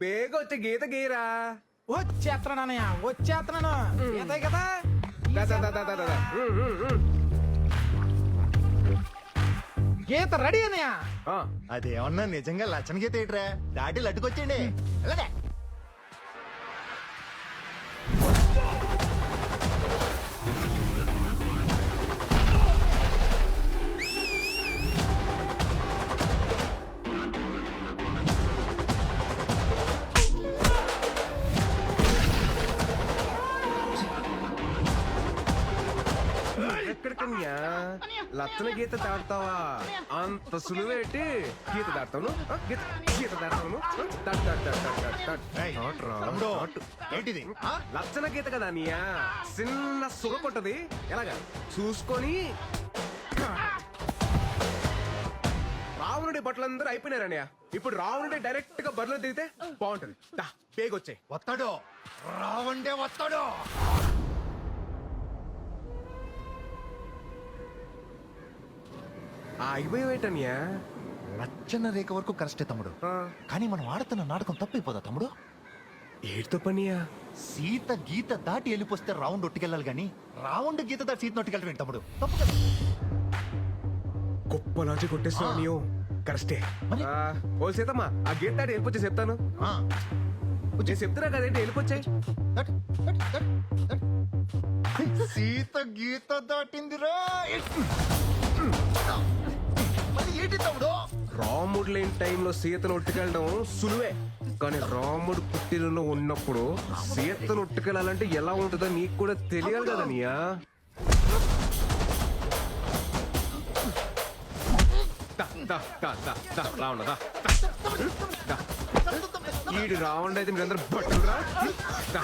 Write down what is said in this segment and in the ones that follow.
బేగ వచ్చే గీత గీరా. వచ్చేస్తున్నానయ్య వచ్చేస్తున్నాను ఇదే కదా? దా, దా, దా, దా, దా, దా. ఉమ్, ఉమ్, ఉమ్. గీత రెడీ అన్నయ్య ఆ, అదేమన్నా నిజంగా లచ్చన గీత ఏంట్రా దాటి లడ్డుకొచ్చేయండి వెళ్ళండి. ఎక్కడికన్యా లచ్చన గీత దాడతావా అంత సులువేటి గీత దాడతాను గీత గీత దాడతాను. ఏంటిది? లచ్చన గీత కదా అన్నయ్య? చిన్న సురకొట్టది ఎలాగా? చూసుకొని. రావణుడి బట్టలందరూ అయిపోయినారన్నయ్య ఇప్పుడు రావణుడి డైరెక్ట్గా బరిలో దిగితే బాగుంటది. పేగొచ్చాయి వస్తాడు. రావండే వస్తాడు. అయిపోయేటన్నయ్య లచ్చన రేఖ వరకు కరెస్టే తమ్ముడు. కానీ మనం ఆడుతున్న నాటకం తప్పిపోదా తమ్ముడు? ఏడుతో పనియా? సీత గీత దాటి వెళ్ళిపోస్తే రౌండ్ ఒట్టుకెళ్ళాలి గాని రౌండ్ గీత దాటి సీత నొట్టుకెళ్ళటం తమ్ముడు? తప్పు కదా? గొప్ప ఆ. నీవు. కరెస్టే. మరి? ఆ, ఓ సీతమ్మ ఆ గీత దాటి వెళ్ళిపోతే చెప్తాను. ఆ, నేను చెప్తున్నా కదేంటి వెళ్ళిపోచ్చాయి. That, that, that, that. Sita గీత దాటిందిరా. ఏంటి తమ్ముడు? రాముడు లేని టైంలో సీతను ఉట్టుకెళ్ళడం సులువే. కానీ రాముడు పుట్టినలో ఉన్నప్పుడు సీతను ఉట్టుకెళ్ళాలంటే ఎలా ఉంటుందో నీకు కూడా తెలియాలి కదా నీయా. ఈడు రావణ అయితే మీరందరూ దా.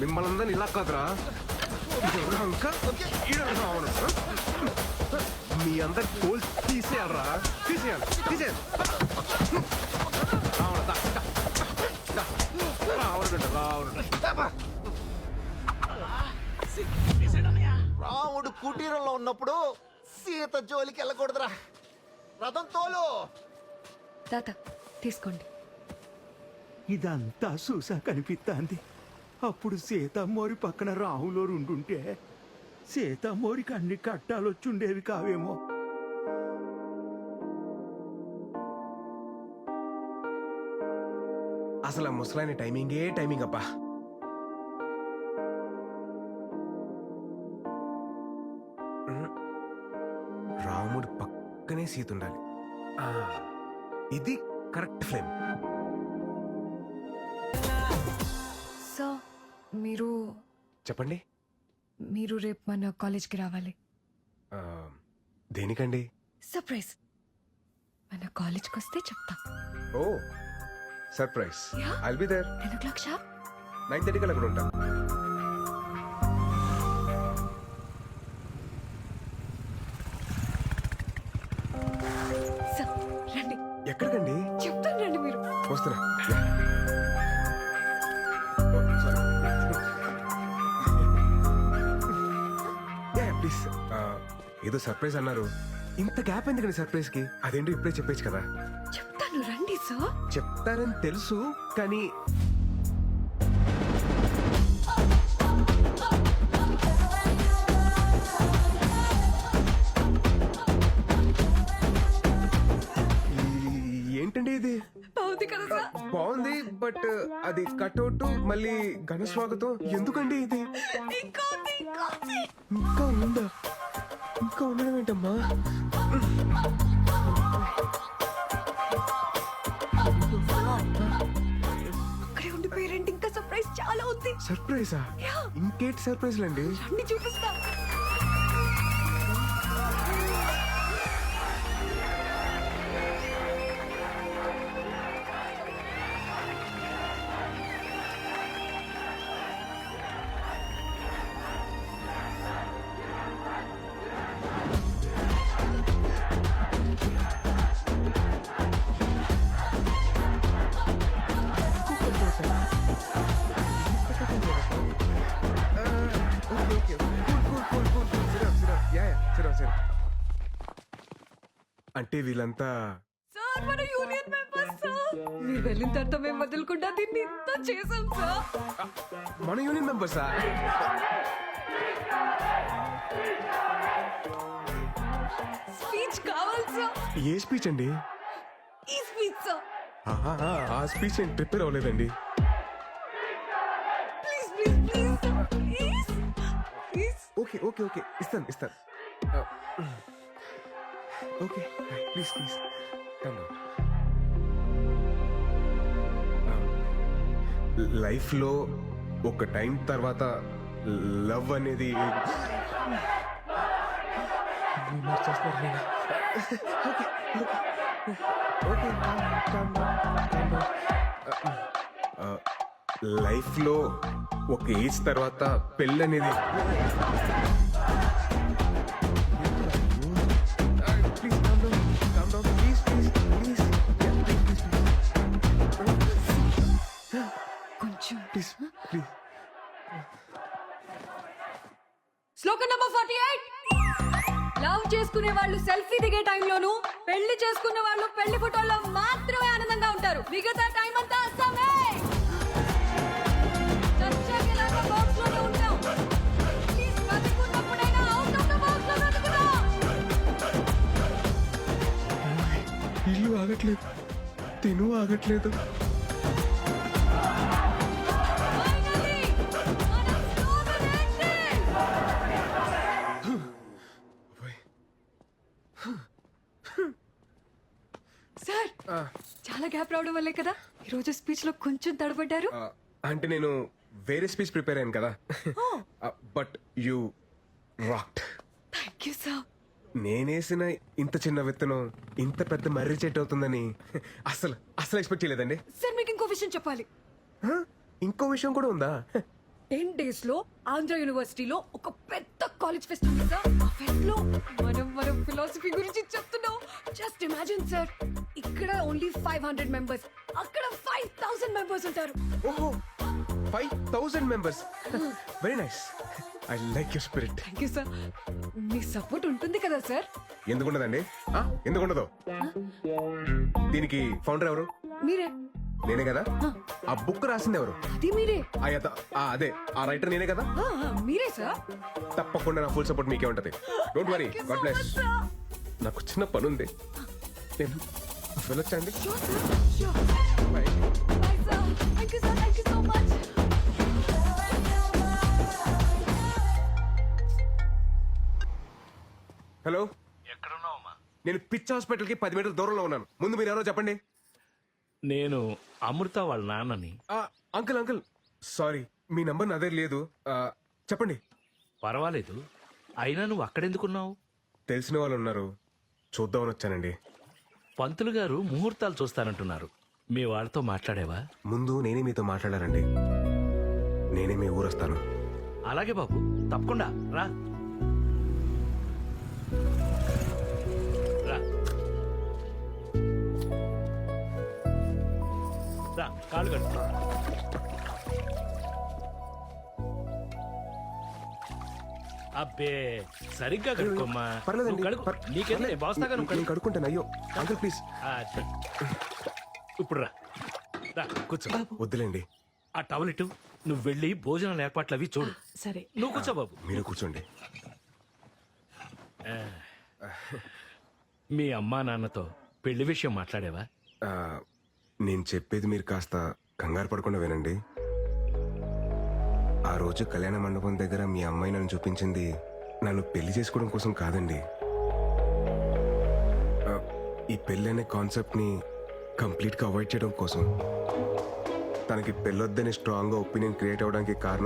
మిమ్మల్ని అందరిని ఇలా కాదురా. ఇంకా? ఈడు రావణ మీ అందరి తోలు తీసేయాలరా? తీసేయాలి తీసేయాలి. రాముడు కుటీరంలో ఉన్నప్పుడు సీత జోలికి వెళ్ళకూడదురా. రథం తోలు. తాత తీసుకోండి. ఇదంతా చూసా కనిపిస్తాంది అప్పుడు సీతమ్మోరి పక్కన రాహులో ఉండుంటే సీతమ్మోరికి అన్ని కట్టాలొచ్చుండేవి కావేమో. అసలు ఆ ముసలాయన టైమింగే టైమింగ్ అబ్బా. రాముడు పక్కనే సీత ఉండాలి ఆ, ఇది కరెక్ట్ ఫ్లేమ్. సో మీరు చెప్పండి. మీరు రేపు మన కాలేజ్కి రావాలి. ఆ, దేనికండి? సర్ప్రైజ్. మన కాలేజ్కి వస్తే చెప్తా. ఓ surprise. Yeah. I'll be there ten o'clock sharp nine thirty కల్లా అక్కడ ఉంటా. రండి. ఎక్కడికండి? చెప్తాను రండి మీరు. వస్తున్నా. ఏదో సర్ప్రైజ్ అన్నారు. ఇంత గ్యాప్ ఎందుకండి సర్ప్రైజ్కి? అదేంటో ఇప్పుడే చెప్పేచ్చు కదా. చెప్తాను రండి సో చెప్తారని తెలుసు కానీ ఏంటండి ఇది? బాగుంది కదా సార్ బాగుంది బట్ అది కట్అవుట్ మళ్ళీ ఘన స్వాగతం. ఎందుకండి ఇది? ఇంకా ఉంది, ఇంకా. ఉంది. ఇంకా ఉందా? ఇంకా ఉండడం ఏంటమ్మా అక్కడే ఉండిపోయారండి ఇంకా సర్ప్రైజ్ చాలా ఉంది. సర్ప్రైజా. ఇంకేంటి సర్ప్రైజ్లు అండి రండి చూపిస్తా. అంటే వీళ్ళంతా సార్ మన యూనియన్ మెంబర్స్ సార్. మీరు వెళ్ళిన తర్వాత మేము వదలకుండా దీన్ని ఇంత చేసాం సార్. మన యూనియన్ మెంబర్సా? స్పీచ్ కావాలి సార్. ఏ స్పీచ్ అండి? ఈ స్పీచ్ సార్. ఆహా, ఆ స్పీచ్ నేను ప్రిపేర్ అవ్వలేదండి. Please please please sir please please. Okay okay okay. ఇస్తాను ఇస్తాను. ఓకే. Please please. లైఫ్లో ఒక టైం తర్వాత లవ్ అనేది లైఫ్లో ఒక ఏజ్ తర్వాత పెళ్ళి ప్లీజ్ శ్లోకం నంబర్ ఫార్టీ ఎయిట్ లవ్ చేసుకునే వాళ్ళు సెల్ఫీ దిగే టైంలోను పెళ్ళి చేసుకున్న వాళ్ళు పెళ్ళి ఫోటోల్లో మాత్రమే ఆనందంగా ఉంటారు. మిగతా టైం అంతా అస్సామే. ఇల్లు ఆగట్లేదు. తిను ఆగట్లేదు. సార్ చాలా గ్యాప్ రావడం వల్లే కదా? ఈ రోజు స్పీచ్లో కొంచెం తడబడ్డారు. అంటే నేను వేరే స్పీచ్ ప్రిపేర్ అయ్యాను కదా. But you rocked thank you sir. నేనేసిన ఇంత చిన్న విత్తనం ఇంత పెద్ద మర్రి చెట్టు అవుతుందని అసలు అసలు ఎక్స్పెక్ట్ చేయలేదండి. సార్ మీకు ఇంకో విషయం చెప్పాలి? ఇంకో విషయం కూడా ఉందా? టెన్ డేస్లో ఆంధ్ర యూనివర్సిటీలో ఒక పెద్ద కాలేజ్ ఫెస్ట్ ఉంది సార్. ఆ ఫెస్ట్లో మనం మనం ఫిలాసఫీ గురించి చెప్తున్నాం. జస్ట్ ఇమాజిన్ సార్ ఇక్కడ ఓన్లీ ఫైవ్ హండ్రెడ్ మెంబర్స్ అక్కడ ఫైవ్ థౌసండ్ మెంబర్స్ ఉంటారు. ఓహో five thousand members very nice I like your spirit thank you sir me support ఉంటుంది కదా సార్ ఎందుకుండదండి? ఆ, ఎందుకుండదు? దీనికి ఫౌండర్ ఎవరు? మీరే. నేనే కదా? ఆ. బుక్ రాసింది ఎవరు? అది మీరే. ఆ అదే ఆ రైటర్ నేనే కదా? మీరే సార్ తప్పకుండా నా ఫుల్ సపోర్ట్ మీకే ఉంటది. డోంట్ వరీ గాడ్ బ్లెస్ నాకు చిన్న పని ఉంది నేను వెళ్ళొచ్చా అండి Bye. Thank you sir thank you so much hello నేను పిచ్ హాస్పిటల్కి పది మీటర్ల దూరంలో ఉన్నాను. ముందు మీరు ఎవరో చెప్పండి. నేను అమృత వాళ్ళ నాన్నని. ఆ, అంకుల్ అంకుల్. సారీ మీ నంబర్ నా దగ్గర లేదు. ఆ, చెప్పండి. పర్వాలేదు. అయినా నువ్వు అక్కడెందుకున్నావు? తెలిసిన వాళ్ళు ఉన్నారు. చూద్దామని వచ్చానండి. పంతులు గారు ముహూర్తాలు చూస్తానంటున్నారు. మీ వాళ్ళతో మాట్లాడేవా? ముందు నేనే మీతో మాట్లాడారండి నేనే మీ ఊరు వస్తాను అలాగే బాబు తప్పకుండా. రా. రా. రా కాళ్ళు కట్టు అబ్బే సరిగ్గా కడుక్కోమ్మా. పర్లేదండి నువ్వు కడుక్కో. పర్- నీకేందుకు? పర్లేదు. నేను బాస్తాగా నువ్వు నేను కడుక్కో. కడుక్కుంటాను అయ్యో అంకుల్ ప్లీజ్. అది. ఇప్పుడు రా. రా కూర్చో. వద్దులేండి. ఆ టవల్ ఇటు. నువ్వు వెళ్ళి భోజనాల ఏర్పాట్లు అవి చూడు. సరే. నువ్వు కూర్చో బాబు. మీరు కూర్చోండి. మీ అమ్మా నాన్నతో పెళ్ళి విషయం మాట్లాడేవా? ఆ, నేను చెప్పేది మీరు కాస్త కంగారు పడకుండా వినండి. ఆ రోజు కళ్యాణ మండపం దగ్గర మీ అమ్మాయి నన్ను చూపించింది నన్ను పెళ్ళి చేసుకోవడం కోసం కాదండి. ఈ పెళ్ళి అనే కాన్సెప్ట్ని కంప్లీట్గా అవాయిడ్ చేయడం కోసం. తనకి పెళ్ళొద్దని స్ట్రాంగ్గా ఒపీనియన్ క్రియేట్ అవ్వడానికి కారణం